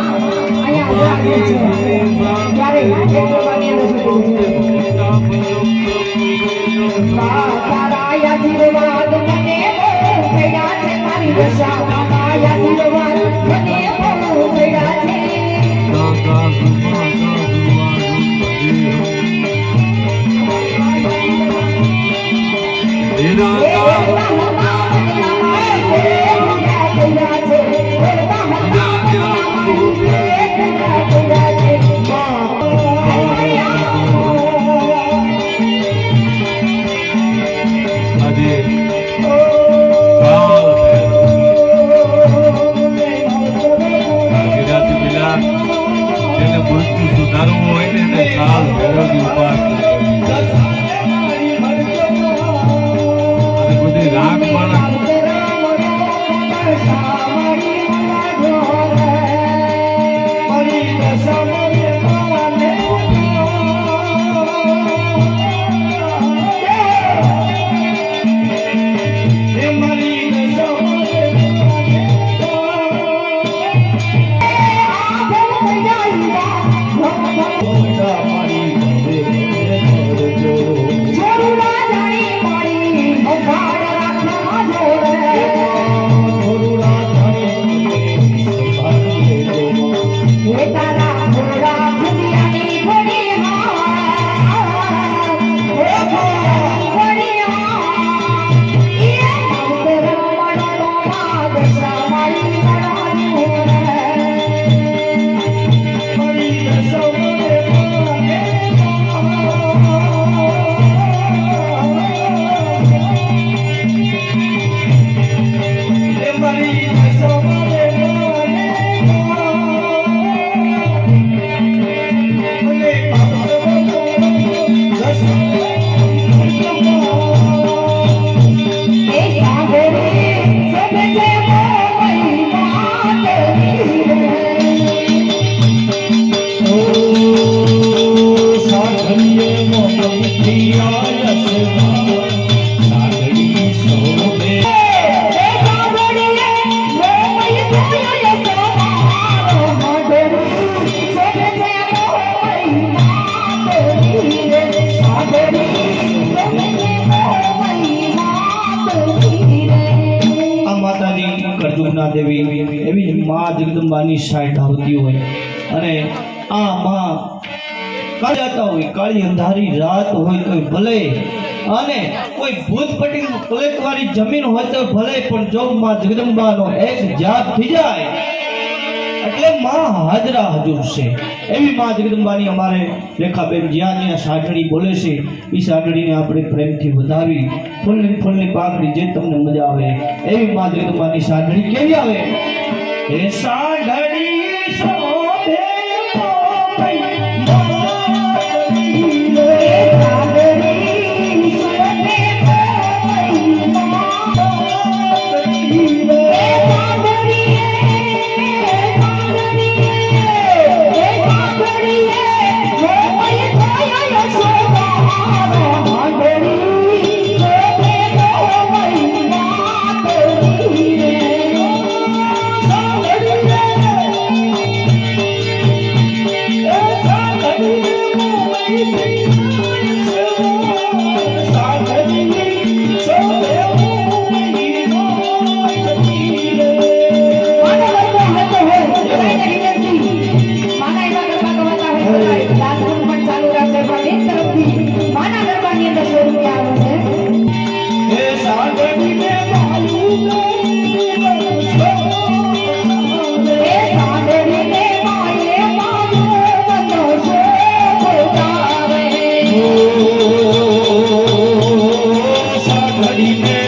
અહીંયા આગળ છે ત્યારે તારા આશીર્વાદ મને થયા છે મારી મા સાઠ આવતી હોય અને આ મા કાળી જતા હોય, કાળી અંધારી રાત હોય તો ભલે. અને કોઈ ભૂત પટીલ પ્લેટવાળી જમીન હોય તો ભલે, પણ જો મા જગદંબાનો એક જાપ થઈ જાય, એટલે માં હાજરા હજુર છે. એવી માં જગદંબાની અમારે રેખાબેન જ્યાં જ્યાં સાઢળી બોલે છે, એ સાઢળીને આપણે પ્રેમથી વધાવી, ફૂલની ફૂલની પાંખડી જે તમને મજા આવે, એવી માં જગદંબાની સાઢળી કેવી આવે? એ સાઢળી Amen.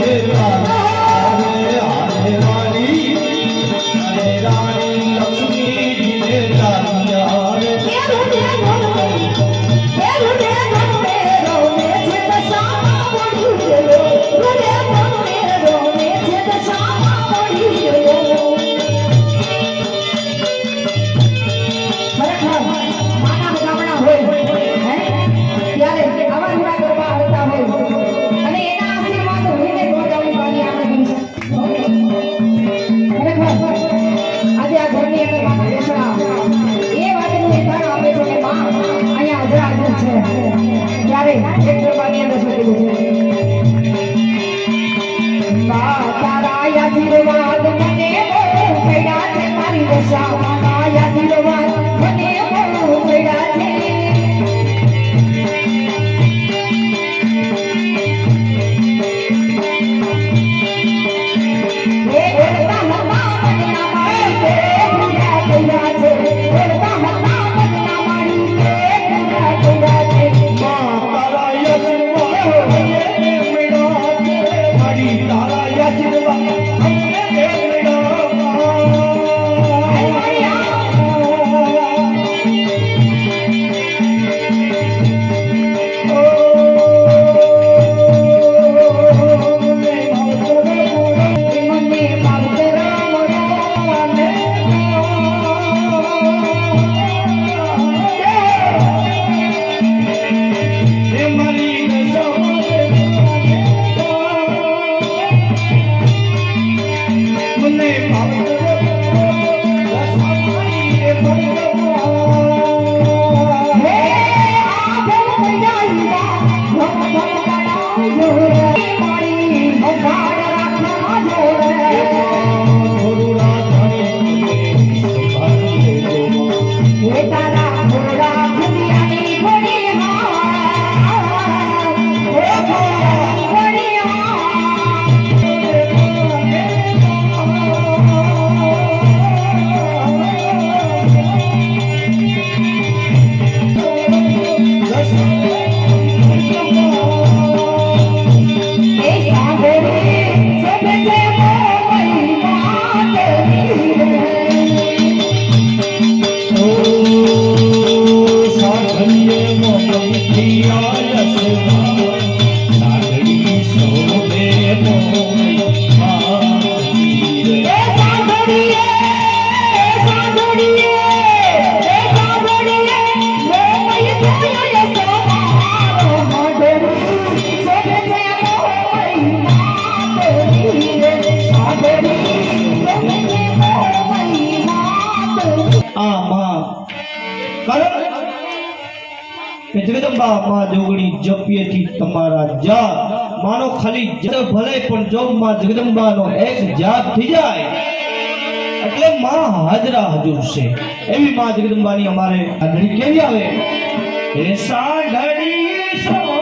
मेरा Hey, hey. તારા યાદ દેવા जगदम्बा माँ जोगणी जपिए थी तुम्हारा जा मानो खाली जद भले पण जो माँ जगदम्बा नो एक जात थी जाए એટલે માં હાજરા હજુર છે. એવી માં જગદંબાની અમારે ઘડી કેવી આવે? એ સા સો